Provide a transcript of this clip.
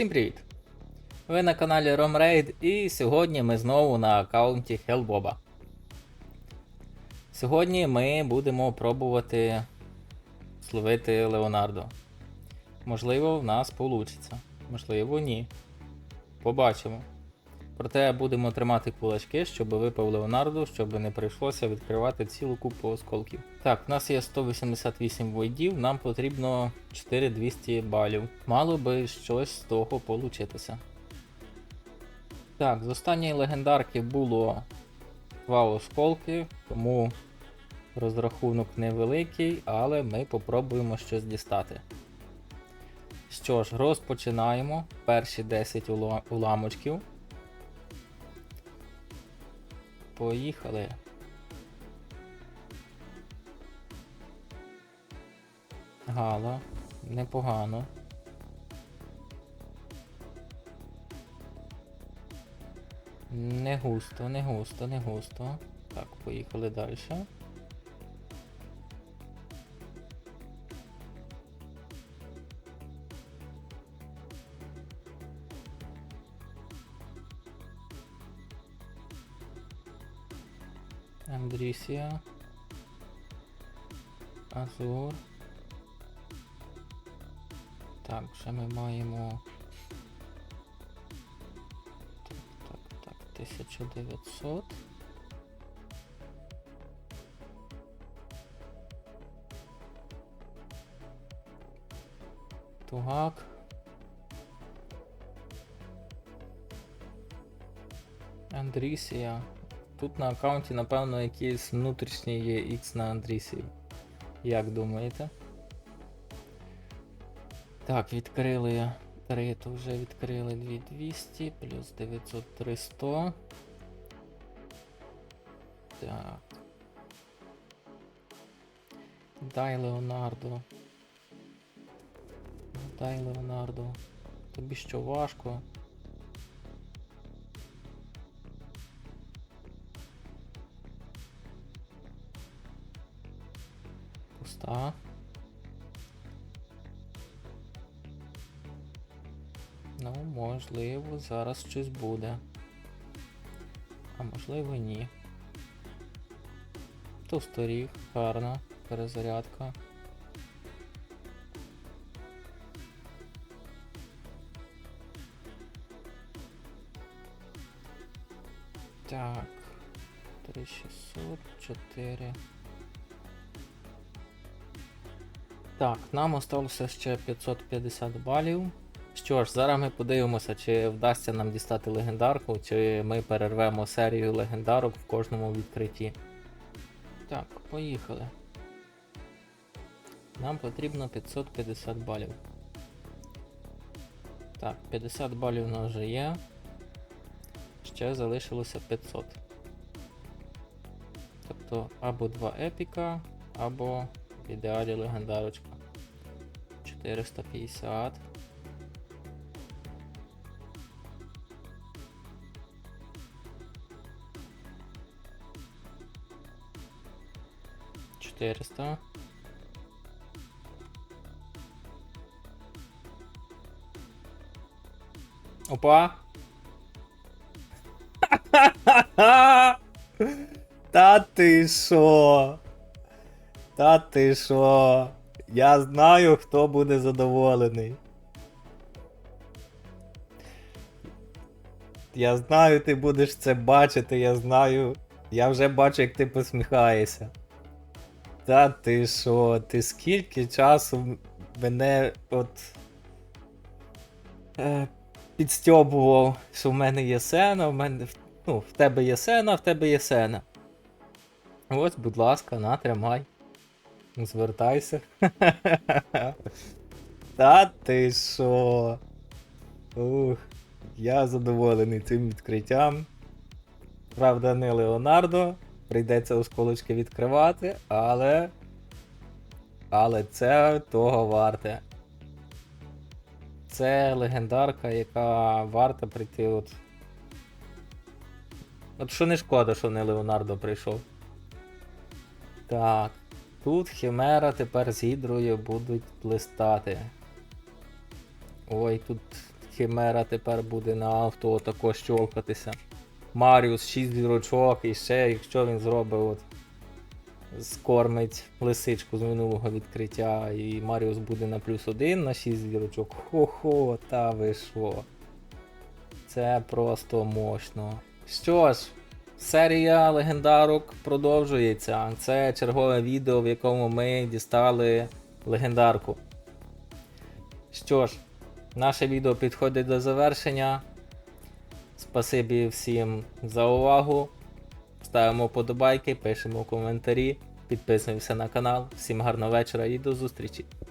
Всім привіт! Ви на каналі RomRaid і сьогодні ми знову на аккаунті Hellboba. Сьогодні ми будемо пробувати словити Леонардо. Можливо, в нас вийде, можливо, ні. Побачимо. Проте будемо тримати кулачки, щоб випав Леонардо, щоб не прийшлося відкривати цілу купу осколків. Так, в нас є 188 войдів, нам потрібно 4200 балів. Мало би щось з того получитися. Так, з останньої легендарки було два осколки, тому розрахунок невеликий, але ми попробуємо щось дістати. Що ж, розпочинаємо. Перші 10 уламочків. Поїхали. Гала. Непогано. Не густо, не густо, не густо. Так, поїхали далі. Андрісія. Азур. Так, ще ми маємо. Так, так, так, 1900. Тугак. Андрісія. Тут на аккаунті, напевно, якийсь внутрішній є X на Андрісії. Як думаєте? Так, відкрили 3, то вже відкрили 2200, плюс 900 300. Так. Дай Леонардо. Дай Леонардо. Тобі що важко? Пуста. Ну, можливо, зараз щось буде. А можливо ні. Товсторіг, гарна, перезарядка. Так. 3600, 4. Так, нам осталося ще 550 балів. Що ж, зараз ми подивимося, чи вдасться нам дістати легендарку, чи ми перервемо серію легендарок в кожному відкритті. Так, поїхали. Нам потрібно 550 балів. Так, 50 балів у нас вже є. Ще залишилося 500. Тобто або 2 епіка, або в ідеалі легендарочка. 450. Четыреста. Опа! Та ти що? Та ти що? Я знаю, хто буде задоволений. Я знаю, ти будеш це бачити, я знаю. Я вже бачу, як ти посміхаєшся. Та ти що? Ти скільки часу мене от. Е, підстьобував, що в мене є сена, в мене. Ну, в тебе є сена, в тебе є сена. Ось, будь ласка, на, тримай. Звертайся. Та ти що? Ух, я задоволений цим відкриттям. Правда, не Леонардо. Прийдеться осколочки відкривати, але. Але це того варте. Це легендарка, яка варта прийти от. От що не шкода, що не Леонардо прийшов. Так. Тут Хімера тепер з гідрою будуть плестати. Ой, тут Хімера тепер буде на авто також щолкатися. Маріус 6 зірочок, і ще, якщо він зробить от скормить лисичку з минулого відкриття, і Маріус буде на плюс 1 на 6 зірочок. Хо-хо, та ви що. Це просто мощно. Що ж, серія легендарок продовжується. Це чергове відео, в якому ми дістали легендарку. Що ж, наше відео підходить до завершення. Спасибі всім за увагу. Ставимо вподобайки, пишемо коментарі, підписуємося на канал. Всім гарного вечора і до зустрічі!